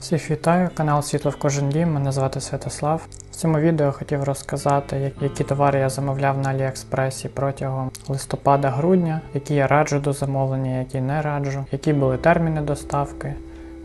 Всіх вітаю, канал Світло в кожен дім. Мене звати Святослав. В цьому відео хотів розказати, які товари я замовляв на Аліекспресі протягом листопада-грудня, які я раджу до замовлення, які не раджу, які були терміни доставки,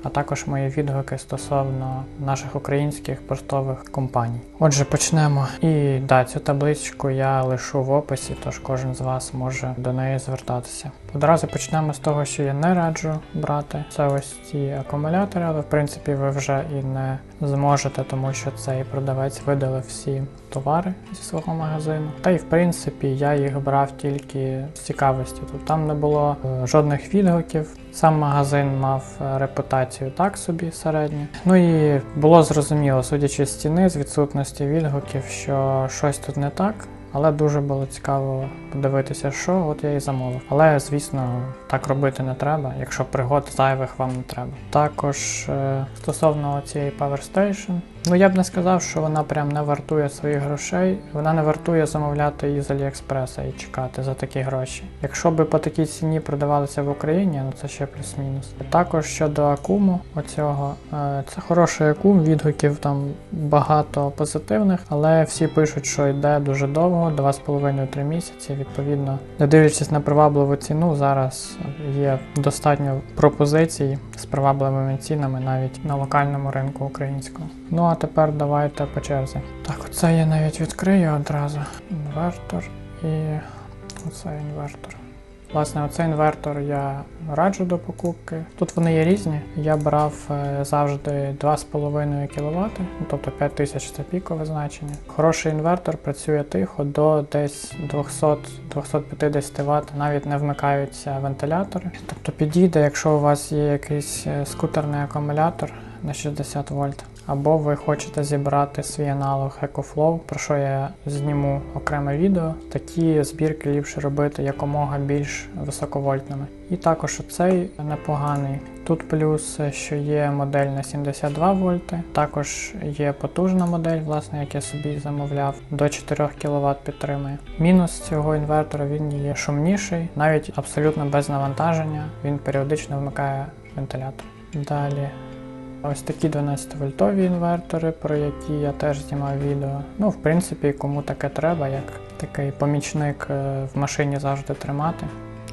а також мої відгуки стосовно наших українських поштових компаній. Отже, почнемо. І да, цю табличку я лишу в описі, тож кожен з вас може до неї звертатися. Одразу почнемо з того, що я не раджу брати. Це ось ці акумулятори, але в принципі ви вже і не зможете, тому що цей продавець видалив всі товари зі свого магазину. Та й в принципі я їх брав тільки з цікавості. Тут там не було е, жодних відгуків. Сам магазин мав е, репутацію так собі середню. Ну і було зрозуміло, судячи з ціни, з відсутності відгуків, що щось тут не так. Але дуже було цікаво подивитися, що от я і замовив. Але звісно, так робити не треба, якщо пригод зайвих вам не треба. Також е, стосовно цієї Power Station, ну я б не сказав, що вона прям не вартує своїх грошей. Вона не вартує замовляти її з Аліекспреса і чекати за такі гроші. Якщо би по такій ціні продавалися в Україні, ну це ще плюс-мінус. Також щодо акуму, оцього е, це хороший акум, відгуків там багато позитивних, але всі пишуть, що йде дуже довго, 2,5-3 місяці. Відповідно, не дивлячись на привабливу ціну, зараз є достатньо пропозицій з привабливими цінами навіть на локальному ринку українському. Ну а тепер давайте по черзі. Так, оце я навіть відкрию одразу. Інвертор і оце інвертор. Власне, оцей інвертор я раджу до покупки. Тут вони є різні. Я брав е, завжди 2,5 кВт, ну, тобто 5000 це пікове значення. Хороший інвертор працює тихо до десь 200-250 Вт, навіть не вмикаються вентилятори. Тобто підійде, якщо у вас є якийсь е, скутерний акумулятор на 60 вольт. Або ви хочете зібрати свій аналог EcoFlow, про що я зніму окреме відео. Такі збірки ліпше робити якомога більш високовольтними. І також оцей непоганий. Тут плюс, що є модель на 72 вольти. Також є потужна модель, власне, як я собі замовляв, до 4 кВт підтримує. Мінус цього інвертора він є шумніший, навіть абсолютно без навантаження. Він періодично вмикає вентилятор. Далі Ось такі 12-вольтові інвертори, про які я теж знімав відео. Ну, в принципі, кому таке треба, як такий помічник е, в машині завжди тримати.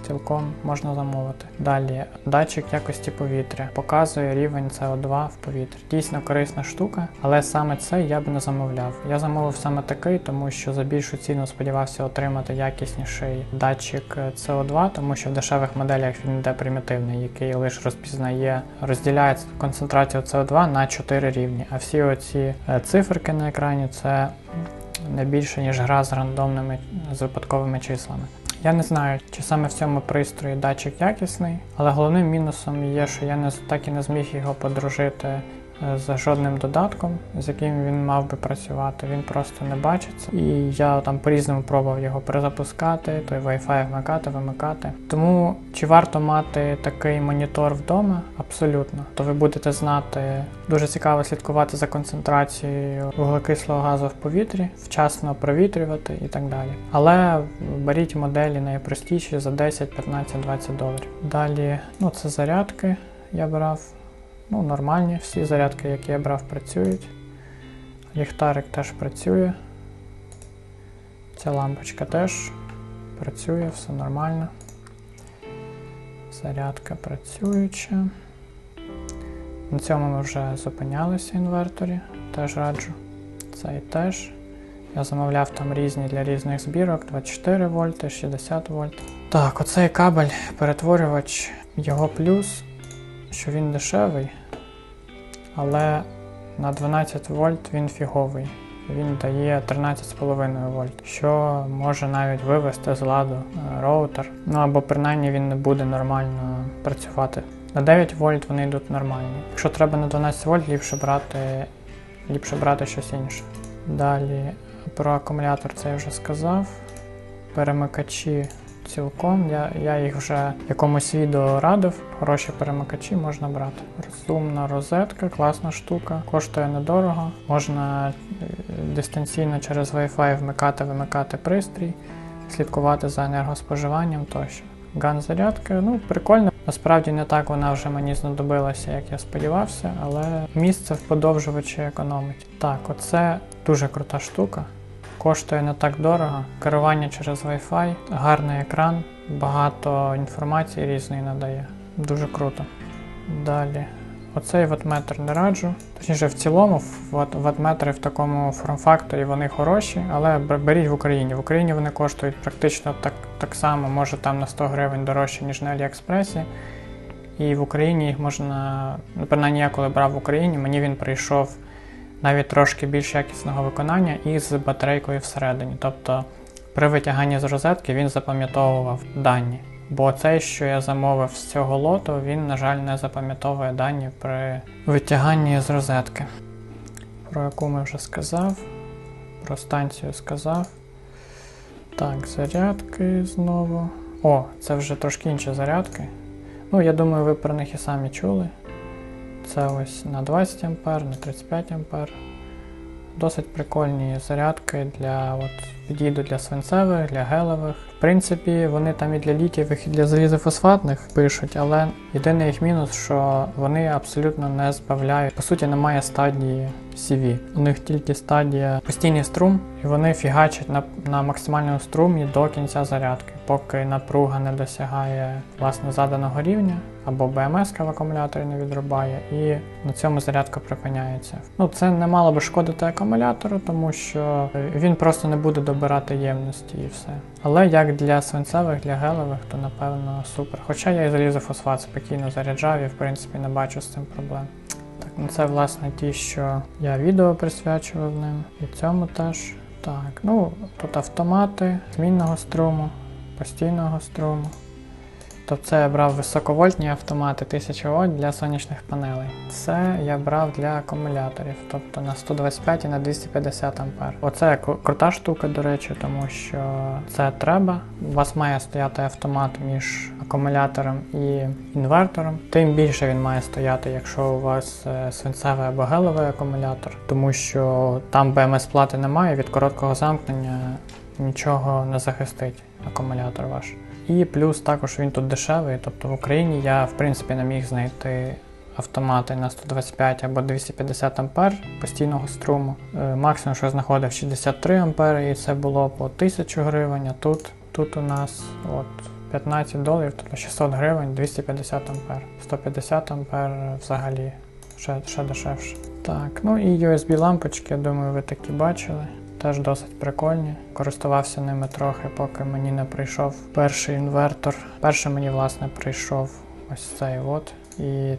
Цілком можна замовити. Далі датчик якості повітря показує рівень СО2 в повітрі. Дійсно корисна штука, але саме це я б не замовляв. Я замовив саме такий, тому що за більшу ціну сподівався отримати якісніший датчик СО2, тому що в дешевих моделях він йде примітивний, який лише розпізнає, розділяє концентрацію СО2 на 4 рівні. А всі оці е, циферки на екрані це не більше ніж гра з рандомними з випадковими числами. Я не знаю, чи саме в цьому пристрої датчик якісний, але головним мінусом є, що я не так і не зміг його подружити з жодним додатком, з яким він мав би працювати. Він просто не бачиться. І я там по-різному пробував його перезапускати, той Wi-Fi вмикати, вимикати. Тому чи варто мати такий монітор вдома? Абсолютно. То ви будете знати, дуже цікаво слідкувати за концентрацією вуглекислого газу в повітрі, вчасно провітрювати і так далі. Але беріть моделі найпростіші за 10, 15, 20 доларів. Далі, ну це зарядки я брав. Ну, нормальні, всі зарядки, які я брав, працюють. Ліхтарик теж працює. Ця лампочка теж працює, все нормально. Зарядка працююча. На цьому ми вже зупинялися інверторі, теж раджу. Цей теж. Я замовляв там різні для різних збірок 24 вольти, 60 вольт. Так, оцей кабель, перетворювач, його плюс, що він дешевий, але на 12 вольт він фіговий. Він дає 13,5 вольт, що може навіть вивести з ладу е, роутер. Ну або принаймні він не буде нормально працювати. На 9 вольт вони йдуть нормально. Якщо треба на 12 вольт, ліпше брати, ліпше брати щось інше. Далі про акумулятор це я вже сказав. Перемикачі цілком. Я, я їх вже якомусь відео радив. Хороші перемикачі можна брати. Розумна розетка, класна штука, коштує недорого. Можна е, дистанційно через Wi-Fi вмикати, вимикати пристрій, слідкувати за енергоспоживанням тощо. Ган зарядка, ну прикольно. Насправді не так вона вже мені знадобилася, як я сподівався, але місце в подовжувачі економить. Так, оце дуже крута штука. Коштує не так дорого. Керування через Wi-Fi, гарний екран, багато інформації різної надає. Дуже круто. Далі. Оцей ватметр не раджу. Точніше, в цілому ват- ватметри в такому форм-факторі вони хороші, але беріть в Україні. В Україні вони коштують практично так, так само, може там на 100 гривень дорожче, ніж на Аліекспресі. І в Україні їх можна, ну, принаймні я коли брав в Україні, мені він прийшов навіть трошки більш якісного виконання і з батарейкою всередині. Тобто при витяганні з розетки він запам'ятовував дані. Бо цей, що я замовив з цього лоту, він, на жаль, не запам'ятовує дані при витяганні з розетки. Про яку ми вже сказав. Про станцію сказав. Так, зарядки знову. О, це вже трошки інші зарядки. Ну, я думаю, ви про них і самі чули. Це ось на 20 А, на 35 А. Досить прикольні зарядки для от, підійдуть для свинцевих, для гелевих. В принципі, вони там і для літієвих, і для залізофосфатних пишуть, але єдиний їх мінус, що вони абсолютно не збавляють. По суті, немає стадії CV. У них тільки стадія постійний струм, і вони фігачать на, на максимальному струмі до кінця зарядки, поки напруга не досягає власне заданого рівня, або БМС в акумуляторі не відрубає, і на цьому зарядка припиняється. Ну, це не мало би шкодити акумулятору, тому що він просто не буде добирати ємності і все. Але як для свинцевих, для гелевих, то напевно супер. Хоча я і залізофосфат спокійно заряджав і в принципі не бачу з цим проблем. Так, ну це власне ті, що я відео присвячував ним. І цьому теж. Так, ну тут автомати змінного струму, постійного струму. Тобто я брав високовольтні автомати 1000 Вт для сонячних панелей. Це я брав для акумуляторів, тобто на 125 і на 250 А. Оце крута штука, до речі, тому що це треба. У вас має стояти автомат між акумулятором і інвертором. Тим більше він має стояти, якщо у вас е, свинцевий або гелевий акумулятор, тому що там БМС плати немає, від короткого замкнення нічого не захистить акумулятор ваш. І плюс також він тут дешевий, тобто в Україні я в принципі не міг знайти автомати на 125 або 250 ампер постійного струму. Е, Максимум, що знаходив 63 ампери, і це було по 1000 гривень. А тут, тут у нас от 15 доларів, тобто 600 гривень, 250 ампер. 150 ампер взагалі ще, ще дешевше. Так, ну і USB лампочки, я думаю, ви такі бачили. Теж досить прикольні. Користувався ними трохи, поки мені не прийшов перший інвертор. Перший мені, власне, прийшов ось цей от. І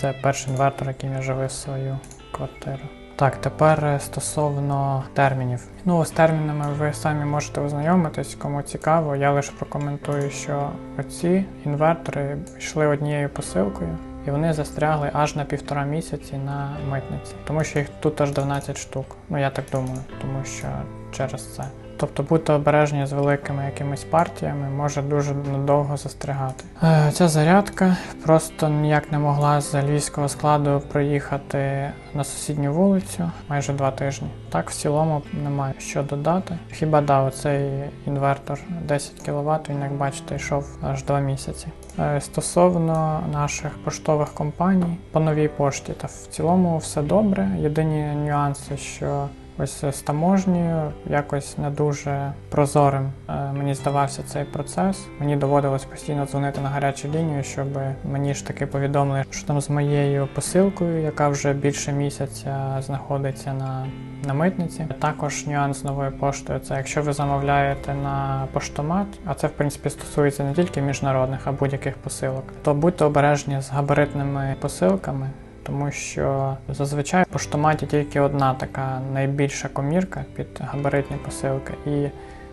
це перший інвертор, яким я живив свою квартиру. Так, тепер е, стосовно термінів. Ну, з термінами ви самі можете ознайомитись, кому цікаво. Я лише прокоментую, що оці інвертори йшли однією посилкою. І вони застрягли аж на півтора місяці на митниці, тому що їх тут аж 12 штук. Ну я так думаю, тому що через це. Тобто будьте обережні з великими якимись партіями, може дуже надовго застрягати. Е, ця зарядка просто ніяк не могла з львівського складу проїхати на сусідню вулицю майже два тижні. Так в цілому немає що додати. Хіба да, оцей інвертор 10 кВт, він як бачите йшов аж два місяці. Е, Стосовно наших поштових компаній по новій пошті, та в цілому все добре. Єдині нюанси, що ось з таможнею якось не дуже прозорим е, мені здавався цей процес. Мені доводилось постійно дзвонити на гарячу лінію, щоб мені ж таки повідомили, що там з моєю посилкою, яка вже більше місяця знаходиться на, на митниці. Також нюанс з новою поштою це якщо ви замовляєте на поштомат, а це в принципі стосується не тільки міжнародних, а будь-яких посилок, то будьте обережні з габаритними посилками. Тому що зазвичай в поштоматі тільки одна така найбільша комірка під габаритні посилки, і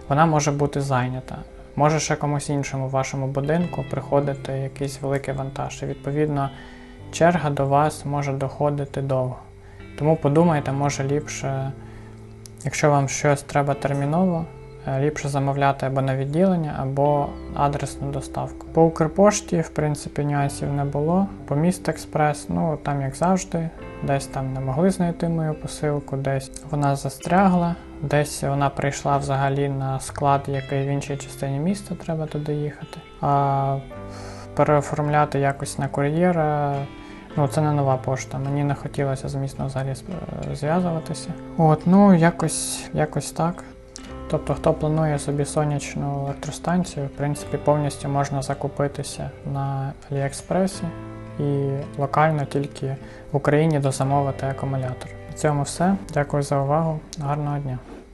вона може бути зайнята. Може ще комусь іншому в вашому будинку приходити якийсь великий вантаж. І відповідно черга до вас може доходити довго. Тому подумайте, може ліпше, якщо вам щось треба терміново, ліпше замовляти або на відділення, або адресну доставку. По Укрпошті, в принципі, нюансів не було. По Міст Експрес, ну там як завжди, десь там не могли знайти мою посилку, десь вона застрягла, десь вона прийшла взагалі на склад, який в іншій частині міста треба туди їхати. А переоформляти якось на кур'єра. Ну, це не нова пошта. Мені не хотілося з містом взагалі е, зв'язуватися. От, ну якось, якось так. Тобто, хто планує собі сонячну електростанцію, в принципі, повністю можна закупитися на Аліекспресі і локально тільки в Україні дозамовити акумулятор. На цьому все. Дякую за увагу. Гарного дня.